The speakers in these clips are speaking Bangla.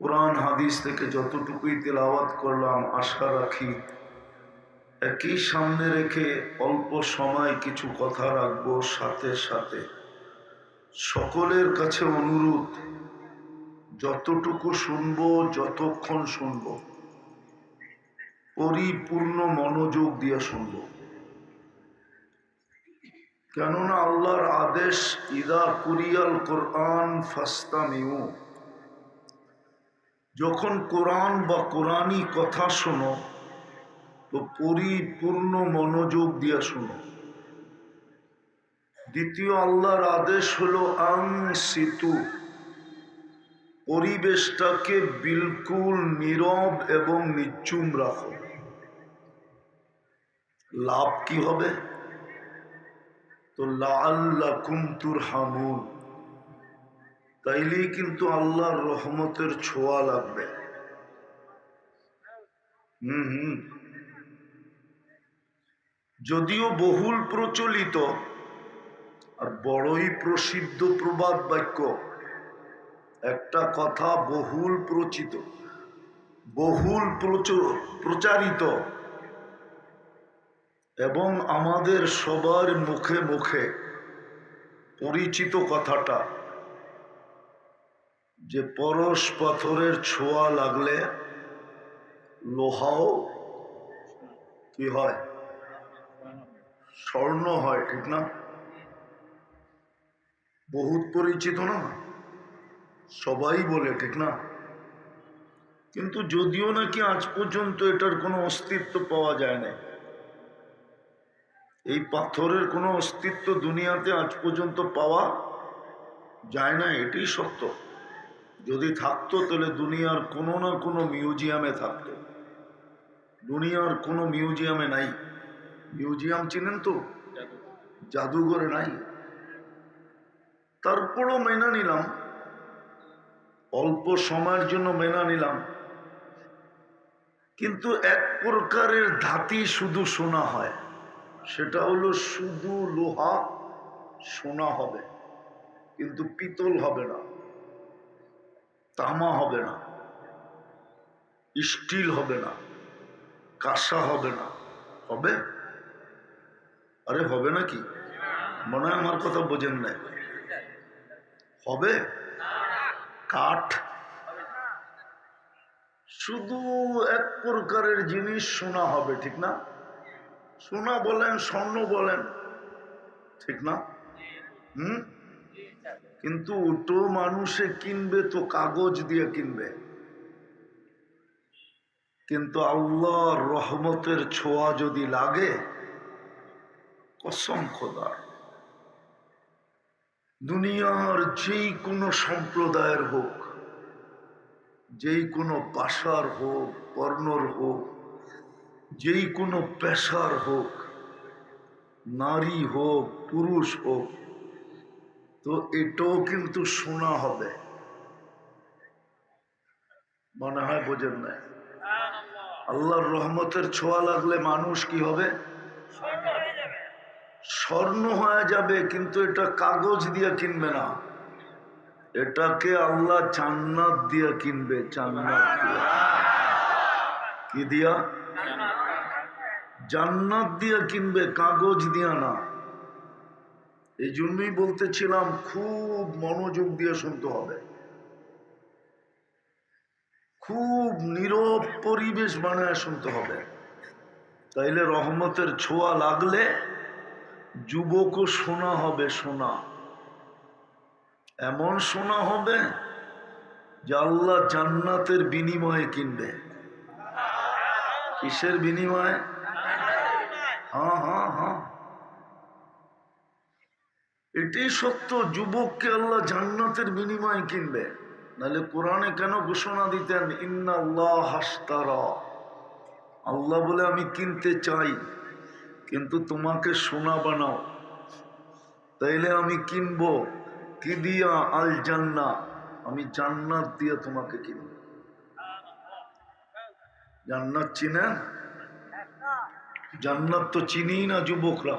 কোরআন হাদিস থেকে যতটুকুই তেলাওয়াত করলাম, আশা রাখি একই সামনে রেখে অল্প সময় কিছু কথা রাখব সাথে সাথে। সকলের কাছে অনুরোধ, যতটুকু শুনব, যতক্ষণ শুনব, পরিপূর্ণ মনোযোগ দিয়ে শুনব। কেননা আল্লাহর আদেশ, ইদা কুরিয়াল কোরআন ফাস্তামিউ। যখন কোরআন বা কোরআনই কথা শোনো, তো পরিপূর্ণ মনোযোগ দিয়া শোনো। দ্বিতীয় আল্লাহর আদেশ হলো আং সিতু পরিবেশটাকে বিলকুল নীরব এবং নিচুম রাখো। লাভ কি হবে? তো লাল্লাকুম তুরহামুন। তাইলেই কিন্তু আল্লাহর রহমতের ছোঁয়া লাগবে। হুম হুম। যদিও বহুল প্রচলিত আর বড়ই প্রসিদ্ধ প্রবাদ বাক্য, একটা কথা বহুল প্রচিত, বহুল প্রচ- প্রচারিত এবং আমাদের সবার মুখে মুখে পরিচিত কথাটা। যে পরশ পাথরের ছোঁয়া লাগলে লোহাও কি হয়? স্বর্ণ হয়, ঠিক না? বহুত পরিচিত না? সবাই বলে, ঠিক না? কিন্তু যদিও নাকি আজ পর্যন্ত এটার কোনো অস্তিত্ব পাওয়া যায় না এই পাথরের কোনো অস্তিত্ব দুনিয়াতে আজ পর্যন্ত পাওয়া যায় না, এটাই সত্য। যদি থাকতো, তাহলে দুনিয়ার কোনো না কোনো মিউজিয়ামে থাকতো। দুনিয়ার কোনো মিউজিয়ামে নাই। মিউজিয়াম চিনেন তো? জাদুঘরে নাই। তারপরও মেনা নিলাম। অল্প সময়ের জন্য মেনা নিলাম। কিন্তু এক প্রকারের ধাতি শুধু শোনা হয়। সেটা হলো শুধু লোহা, সোনা হবে। কিন্তু পিতল হবে না। তামা হবে না। স্টিল হবে না। কাঁসা হবে না। হবে? আরে হবে নাকি মনে হয় আমার কথা বোঝেন নাই। হবে? কাঠ? শুধু এক প্রকারের জিনিস সোনা হবে, ঠিক না? সোনা বলেন, স্বর্ণ বলেন, ঠিক না? হুম? কিন্তু ওটো মানুষে কিনবে তো কাগজ দিয়ে কিনবে। কিন্তু আল্লাহ রহমতের ছোঁয়া যদি লাগে, কসম দুনিয়ার যেই কোনো সম্প্রদায়ের হোক যেই কোনো পাশার হোক বর্ণর হোক যেই কোনো পেশার হোক, নারী হোক, পুরুষ হোক তো এটাও কিন্তু শোনা হবে। মনে হয় বোঝেন না আল্লাহর রহমতের ছোঁয়া লাগলে মানুষ কি হবে? স্বর্ণ হয়ে যাবে, কিন্তু এটা কাগজ দিয়ে কিনবে না। এটাকে আল্লাহ জান্নাত দিয়ে কিনবে, জান্নাত দিয়ে। কি দিয়া? জান্নাত দিয়ে কিনবে, কাগজ দিয়া না। এই জন্যই বলতেছিলাম, খুব মনোযোগ দিয়ে শুনতে হবে। খুব নীরব পরিবেশ বানায় শুনতে হবে। তাইলে রহমতের ছোঁয়া লাগলে যুবকও শোনা হবে শোনা এমন শোনা হবে যে আল্লাহ জান্নাতের বিনিময়ে কিনবে। কিসের বিনিময়ে? হ্যাঁ হ্যাঁ হ্যাঁ এটাই সত্য, যুবককে আল্লাহ জান্নাতের বিনিময়ে কিনবে। নাহলে কোরআনে কেন ঘোষণা দিতেন ইন্না আল্লাহ হাস্তারা আল্লাহ বলে, আমি কিনতে চাই, কিন্তু তোমাকে সোনা বানাও। তাইলে আমি কিনবো কি দিয়া আল জান্না আমি জান্নাত দিয়ে তোমাকে কিনব। জান্নাত চিনেন? জান্নাত তো চিনি না যুবকরা।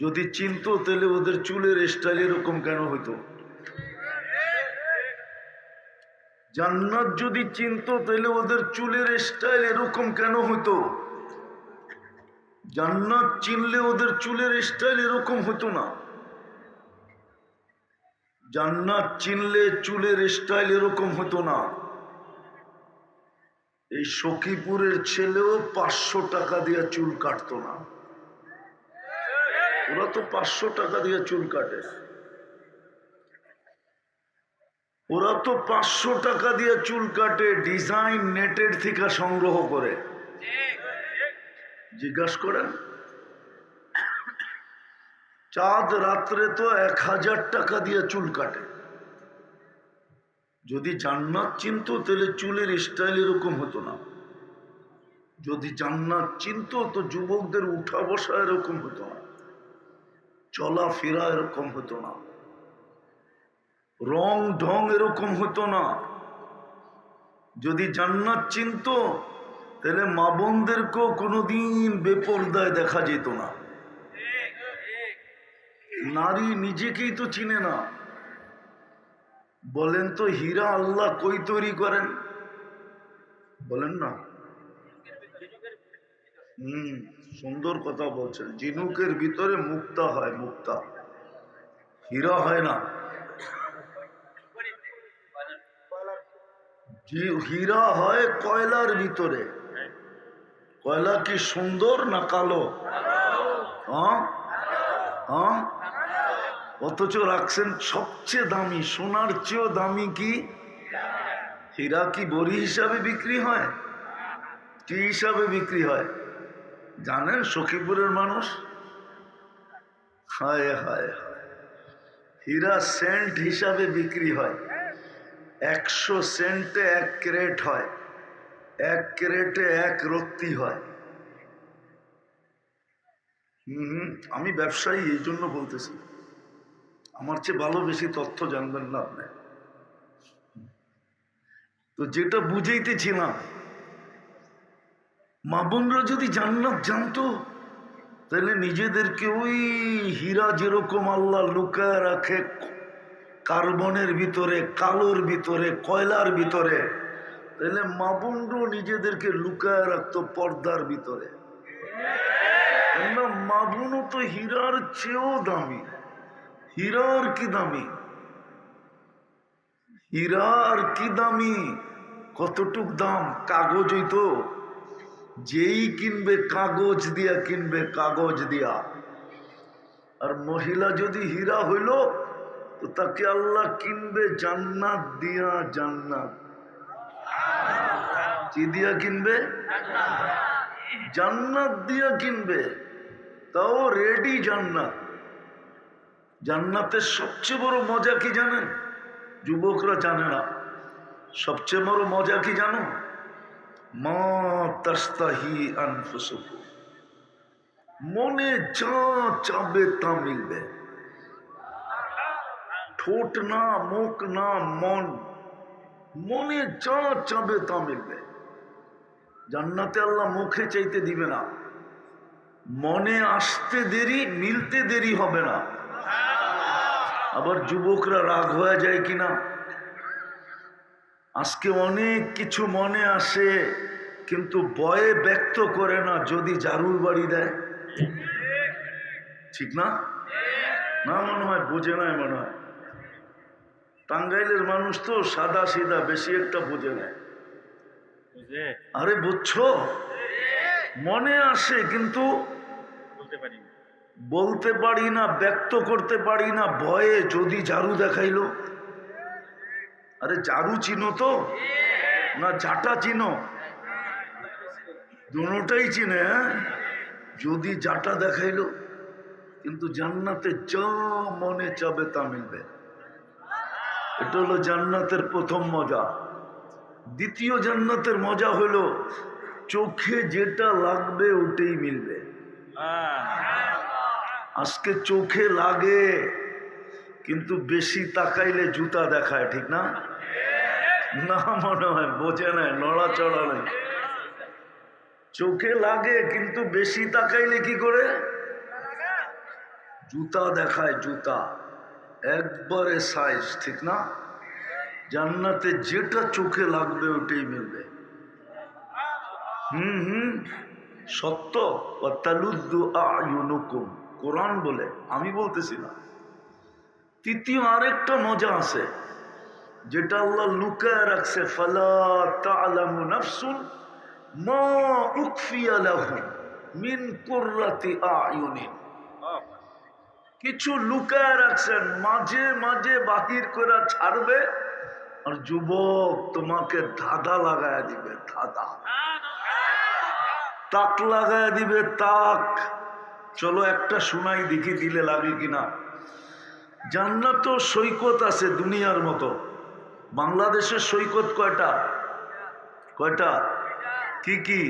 যদি চিনতো, তাহলে ওদের চুলের স্টাইল এরকম কেন হইতো? জান্নাত যদি চিনতো, তাহলে ওদের চুলের স্টাইল এরকম কেন হতো জান্নাত চিনলে ওদের চুলের স্টাইল এরকম হতো না। জান্নাত চিনলে চুলের স্টাইল এরকম হতো না। এই সখীপুরের ছেলেও পাঁচশো টাকা দিয়ে চুল কাটতো না। ওরা তো পাঁচশো টাকা দিয়ে চুল কাটে। ওরা তো পাঁচশো টাকা দিয়ে চুল কাটে, ডিজাইন নেটের থেকে সংগ্রহ করে। জিজ্ঞাসা করেন, চাঁদ রাত্রে তো এক হাজার টাকা দিয়ে চুল কাটে। যদি জান্নাত চিনতো, তাহলে চুলের স্টাইল এরকম হতো না। যদি জান্নাত চিনতো, তো যুবকদের উঠা বসা এরকম হতো না। চলাফেরা এরকম হতো না। রং ঢং এরকম হতো না। যদি জান্নাত চিনত, তাহলে মা বোনদেরকেও কোনোদিন বেপরদায় দেখা যেত না। নারী নিজেকেই তো চিনে না। বলেন তো, হীরা আল্লাহ কই তৈরি করেন? বলেন না। হুম। সুন্দর কথা বলছেন, জিনুকের ভিতরে মুক্তা হয়, মুক্তা। হীরা হয় না। হীরা হয় কয়লার ভিতরে। কয়লা কি সুন্দর না কালো? হ্যাঁ? হ্যাঁ? অথচ রাখছেন সবচেয়ে দামি, সোনার চেয়েও দামি কি? হীরা কি বড়ি হিসাবে বিক্রি হয়? কি হিসাবে বিক্রি হয়? জানেন সখীপুরের মানুষ? হায় হায় হীরা সেন্ট হিসাবে বিক্রি হয়। একশো সেন্টে এক ক্রেট হয়। এক ক্রেটে এক রত্তি হয়। হুম, আমি ব্যবসায়ী এই জন্য বলতেছি। আমার চেয়ে ভালো বেশি তথ্য জানবেন না আপনি। তো যেটা বুঝাইতেছিলাম মা বোনরা যদি জান্নাত জানতো, তাহলে নিজেদেরকে ওই হীরা যেরকম আল্লাহ লুকায় রাখে, কার্বনের ভিতরে, কালোর ভিতরে, কয়লার ভিতরে, তাহলে মা বোনরাও নিজেদেরকে লুকায় রাখতো পর্দার ভিতরে। মা বোনও তো হীরার চেয়েও দামি। হীরার কি দামি? হীরার কি দামি? কতটুক দাম? কাগজই তো। যেই কিনবে কাগজ দিয়া কিনবে কাগজ দিয়া। আর মহিলা যদি হীরা হইল, তো তাকে আল্লাহ কিনবে জান্নাত দিয়া জান্নাত। কি দিয়া কিনবে? জান্নাত দিয়া কিনবে। তাও রেডি জান্নাত। জান্নাতের সবচেয়ে বড় মজা কি জানেন? যুবকরা জানে না। সবচেয়ে বড় মজা কি জানো মা মনে যা চাবে তা মিলবে। ঠোঁট না, মুখ না, মন, মনে যা চাবে তা মিলবে। জান্নাতে আল্লাহ মুখে চাইতে দিবে না। মনে আসতে দেরি, মিলতে দেরি হবে না। আবার যুবকরা রাগ হয়ে যায় কিনা? আজকে অনেক কিছু মনে আসে কিন্তু বয়ে ব্যক্ত করে না যদি জারুর বাড়ি দেয়। ঠিক না? না মনে হয় বোঝে না মনে হয়। টাঙ্গাইলের মানুষ তো সাদা সিধা বেশি একটা বোঝে না আরে বুঝছ? মনে আসে কিন্তু বলতে পারি না। বলতে পারি না ব্যক্ত করতে পারি না ভয়ে যদি জারু দেখাইলো। আরে জারু চিনো তো? না জাটা চিনো? দুটাই চিনে হ্যাঁ? যদি জাটা দেখাইলো কিন্তু জান্নাতে যা মনে চাবে তা মিলবে। এটা হলো জান্নাতের প্রথম মজা। দ্বিতীয় জান্নাতের মজা হলো চোখে যেটা লাগবে ওটাই মিলবে। হ্যাঁ। আজকে চোখে লাগে। কিন্তু বেশি তাকাইলে জুতা দেখায়, ঠিক না? না মনে হয়, বোঝে না, নড়াচড়া নেই। চোখে লাগে, কিন্তু বেশি তাকাইলে কি করে? জুতা দেখায়, জুতা। একবারে সাইজ ঠিক না? জান্নাতে যেটা চোখে লাগবে ওটাই মিলবে। হুম হুম। সত্য। কোরআন বলে, আমি বলতেছি না। তৃতীয় আরেকটা মজা আছে, যেটা আল্লাহ লুকায় রাখছে, ফালা মা মিন কিছু লুকায় রাখছেন, মাঝে মাঝে বাহির করে ছাড়বে, আর যুবক তোমাকে ধাঁধা লাগায় দিবে, ধাঁধা। তাক লাগায় দিবে, তাক। চলো একটা শোনাই দেখি দিলে লাগে কিনা। জান্নাত সৈকত আছে দুনিয়ার মতো। বাংলাদেশের সৈকত কয়টা? কয়টা? কি কি?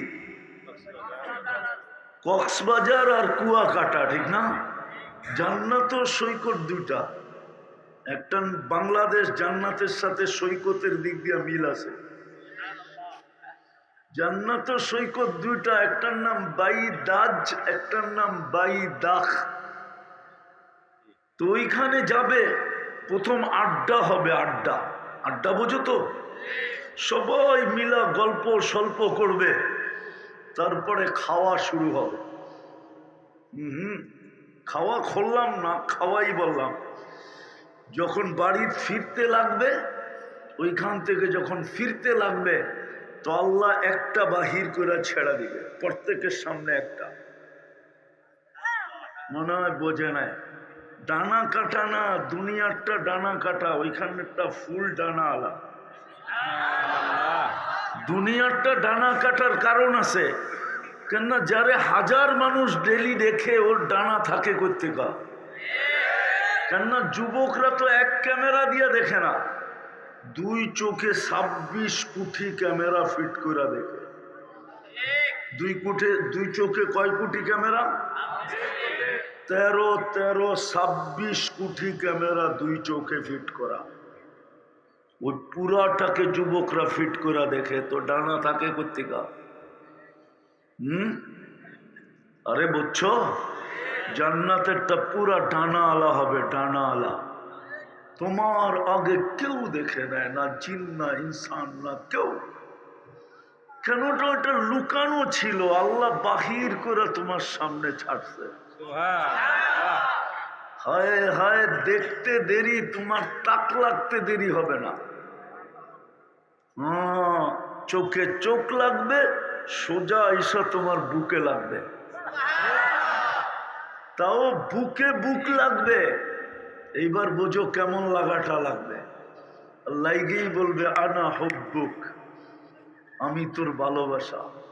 কক্সবাজার আর কুয়াকাটা, ঠিক না? জান্নাত সৈকত দুইটা। একটা বাংলাদেশ জান্নাতের সাথে সৈকতের দিক দিয়ে মিল আছে। জান্নাত সৈকত দুইটা, একটার নাম বাই দাজ একটার নাম বাই দাখ তো ওইখানে যাবে, প্রথম আড্ডা হবে আড্ডা। আড্ডা বোঝো তো? সবাই মিলা গল্প স্বল্প করবে, তারপরে খাওয়া শুরু হবে। হুম খাওয়া খুললাম না, খাওয়াই বললাম। যখন বাড়ি ফিরতে লাগবে, ওইখান থেকে যখন ফিরতে লাগবে, তো আল্লাহ একটা বাহির করে ছেড়া দিবে, প্রত্যেকের সামনে একটা। মনে হয় বোঝে নাই? ডানা কাটা না, দুনিয়ারটা ডানা কাটা, ওইখানেরটা ফুল ডানা আলা। দুনিয়ারটা ডানা কাটার কারণ আছে, কেননা যারে হাজার মানুষ ডেলি দেখে, ওর ডানা থাকে করতে কা কেননা যুবকরা তো এক ক্যামেরা দিয়ে দেখে না, দুই চোখে ছাব্বিশ কোটি ক্যামেরা ফিট করে দেখে। দুই কোটে দুই চোখে কয় কোটি ক্যামেরা? তেরো তেরো, ছাব্বিশ কোটি ক্যামেরা দুই চোখে ফিট করা। ওই পুরাটাকে যুবকরা ফিট করে দেখে, তো ডানা থাকে কর্তিকা হুম? আরে বুঝছ? জান্নাতেরটা পুরা ডানা আলা হবে ডানা আলা তোমার আগে কেউ দেখে নেয় না, জিন না, ইনসান না, কেউ। কেনটা ওটা লুকানো ছিল, আল্লাহ বাহির করে তোমার সামনে ছাড়ছে। হায়। হায় দেখতে দেরি, তোমার তাক লাগতে দেরি হবে না। হ্যাঁ চোখে চোখ লাগবে, সোজা এসা তোমার বুকে লাগবে। তাও বুকে বুক লাগবে। এইবার বোঝো কেমন লাগাটা লাগবে। লাইগেই বলবে, আনা হব্বুক, আমি তোর ভালোবাসা।